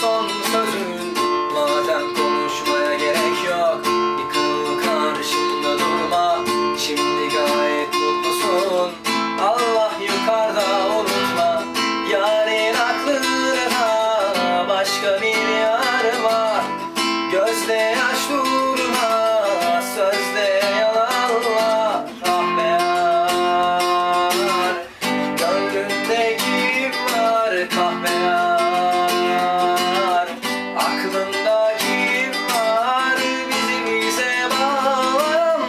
son sözün Madem konuşmaya gerek yok Yıkıl karşımda durma. Şimdi gayet mutlusun Allah yukarıda unutma Yarın aklına başka bir yar var. Gözle Aklında kim var bizimize bağlayan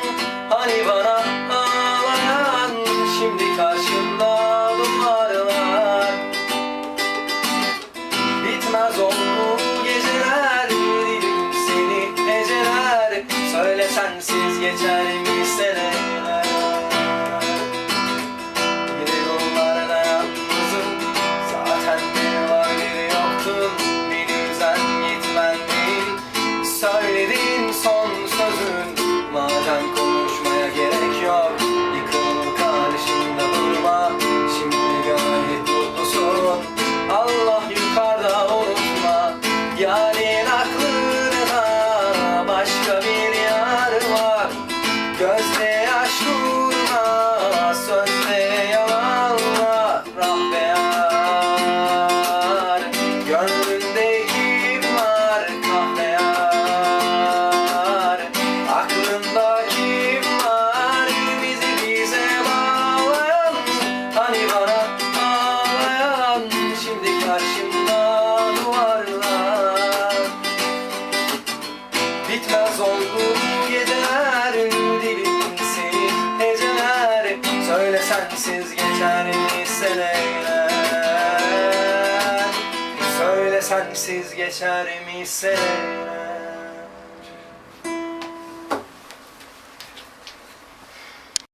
Hani bana ağlayan Şimdi karşımda duvarlar. Bitmez oldu geceler Dilim seni eceler. Söyle sensiz geçer mi? Sensiz geçer mi seneler Söyle sensiz geçer mi seneler